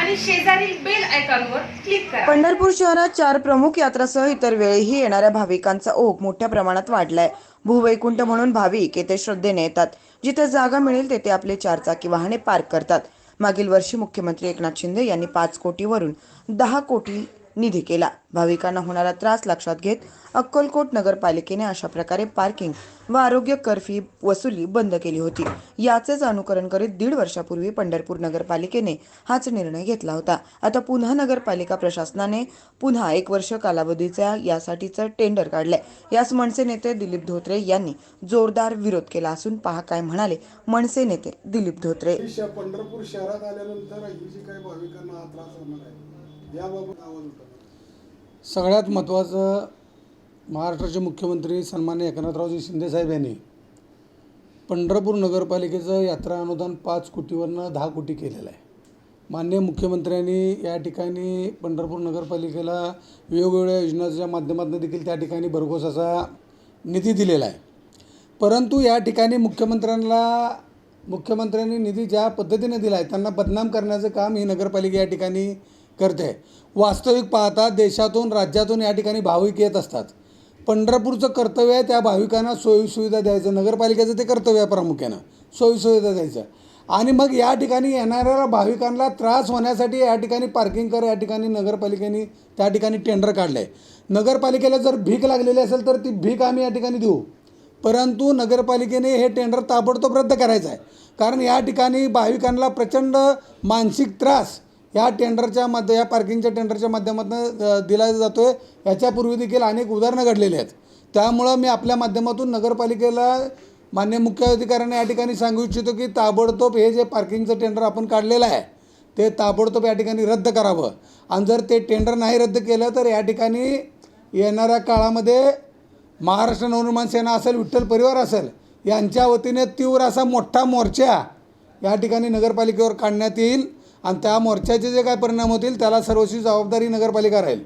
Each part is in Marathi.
आणि शेजारील बेल आयकॉनवर क्लिक करा. पंढरपूर शहरात चार प्रमुख यात्रासह इतर वेळीही येणाऱ्या भाविकांचा ओघ मोठ्या प्रमाणात वाढलाय. भूवैकुंठ म्हणून भाविक येथे श्रद्धेने येतात. जिथे जागा मिळेल तेथे आपले चारचाकी वाहने पार्क करतात. मागील वर्षी मुख्यमंत्री एकनाथ शिंदे यांनी पाच कोटीवरून दहा कोटी निधी केला. भाविकांना होणारा त्रास लक्षात घेत अक्कलकोट नगरपालिकेने अशा प्रकारे पार्किंग व आरोग्य कर फी वसुली बंद केली होती. याचेच अनुकरण करीत दीड वर्षापूर्वी पंढरपूर नगरपालिकेने हाच निर्णय घेतला होता. आता पुन्हा नगरपालिका प्रशासनाने पुन्हा एक वर्ष कालावधीचा यासाठीचं टेंडर काढलंय. यास मनसे नेते दिलीप धोत्रे यांनी जोरदार विरोध केला असून पहा काय म्हणाले मनसे नेते दिलीप धोत्रे. पंढरपूर शहरात आल्यानंतर ही जी काही भाविकांना त्रास होणार आहे याबाबत आवाज होता सगळ्यात महत्त्वाचं महाराष्ट्राचे मुख्यमंत्री सन्मान्य एकनाथरावजी शिंदेसाहेब यांनी पंढरपूर नगरपालिकेचं यात्रा अनुदान पाच कोटीवरनं दहा कोटी केलेलं आहे. माननीय मुख्यमंत्र्यांनी या ठिकाणी पंढरपूर नगरपालिकेला वेगवेगळ्या योजनाच्या माध्यमातून देखील त्या ठिकाणी भरघोस असा निधी दिलेला आहे. परंतु या ठिकाणी मुख्यमंत्र्यांना मुख्यमंत्र्यांनी निधी ज्या पद्धतीने दिला आहे त्यांना बदनाम करण्याचं काम ही नगरपालिका या ठिकाणी करते. आहे वास्तविक पाहता देशातून राज्यातून या ठिकाणी भाविक येत असतात. पंढरपूरचं कर्तव्य आहे त्या भाविकांना सोयीसुविधा द्यायचं. नगरपालिकेचं ते कर्तव्य आहे प्रामुख्यानं. सोयीसुविधा द्यायचं. आणि मग या ठिकाणी येणाऱ्या भाविकांना त्रास होण्यासाठी या ठिकाणी पार्किंग कर या ठिकाणी नगरपालिकेने त्या ठिकाणी टेंडर काढलं आहे नगरपालिकेला जर भीक लागलेली असेल तर ती भीक आम्ही या ठिकाणी देऊ. परंतु नगरपालिकेने हे टेंडर ताबडतोब रद्द करायचं आहे. कारण या ठिकाणी भाविकांना प्रचंड मानसिक त्रास या टेंडरच्या मध्ये या पार्किंगच्या टेंडरच्या माध्यमातून दिला जातो आहे याच्यापूर्वी देखील अनेक उदाहरणं घडलेली आहेत. त्यामुळं मी आपल्या माध्यमातून नगरपालिकेला मान्य मुख्य अधिकाऱ्यांना या ठिकाणी सांगू इच्छितो की ताबडतोब हे जे पार्किंगचं टेंडर आपण काढलेलं आहे ते ताबडतोब या ठिकाणी रद्द करावं. आणि जर ते टेंडर नाही रद्द केलं तर या ठिकाणी येणाऱ्या काळामध्ये महाराष्ट्र नवनिर्माण सेना असेल विठ्ठल परिवार असेल यांच्या वतीने तीव्र असा मोठा मोर्चा या ठिकाणी नगरपालिकेवर काढण्यात येईल. आणि त्या मोर्चाचे जे काय परिणाम होतील त्याला सर्वस्वी जबाबदारी नगरपालिका राहील.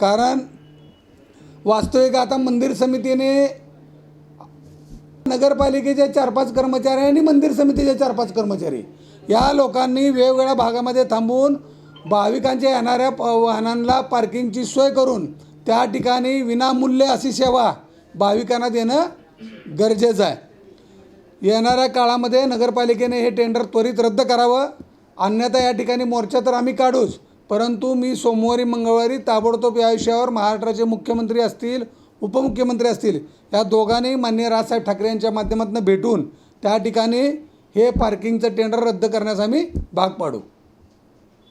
कारण वास्तविक आता मंदिर समितीने नगरपालिकेचे चार पाच कर्मचारी आणि मंदिर समितीचे चार पाच कर्मचारी या लोकांनी वेगवेगळ्या भागामध्ये थांबून भाविकांच्या येणाऱ्या प वाहनांना पार्किंगची सोय करून त्या ठिकाणी विनामूल्य अशी सेवा भाविकांना देणं गरजेचं आहे. येणाऱ्या काळामध्ये नगरपालिकेने हे टेंडर त्वरित रद्द करावं. अन्यथा या ठिकाणी मोर्चा तर आम्ही काढूच. परंतु मी सोमवारी मंगळवारी ताबडतोब या विषयावर महाराष्ट्राचे मुख्यमंत्री असतील उपमुख्यमंत्री असतील या दोघांनी माननीय राजसाहेब ठाकरे यांच्या माध्यमातून भेटून त्या ठिकाणी हे पार्किंगचं टेंडर रद्द करण्यास आम्ही भाग पाडू.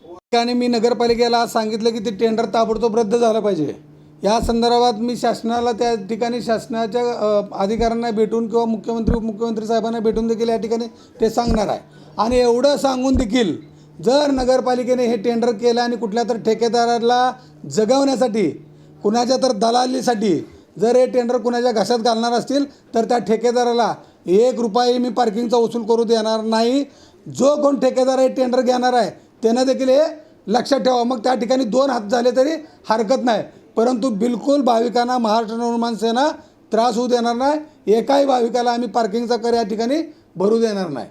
ठिकाणी मी नगरपालिकेला सांगितलं की ते टेंडर ताबडतोब रद्द झालं पाहिजे. या संदर्भात मी शासनाला त्या ठिकाणी शासनाच्या अधिकाऱ्यांना भेटून किंवा मुख्यमंत्री उपमुख्यमंत्री साहेबांना भेटून देखील या ठिकाणी ते सांगणार आहे. आणि एवढं सांगून देखील जर नगरपालिकेने हे टेंडर केलं आणि कुठल्या तर ठेकेदाराला जगवण्यासाठी कुणाच्या तर दलालीसाठी जर हे टेंडर कुणाच्या घशात घालणार असतील तर त्या ठेकेदाराला एक रुपये मी पार्किंगचा वसूल करू देणार नाही. जो कोण ठेकेदार हे टेंडर घेणार आहे त्यानं देखील हे लक्षात ठेवा. मग त्या ठिकाणी दोन हात झाले तरी हरकत नाही. परंतु बिलकुल भाविकांना महाराष्ट्र निर्माण सेना त्रास होऊ देणार नाही. एकाही भाविकाला आम्ही पार्किंगचा कर या ठिकाणी भरू देणार नाही.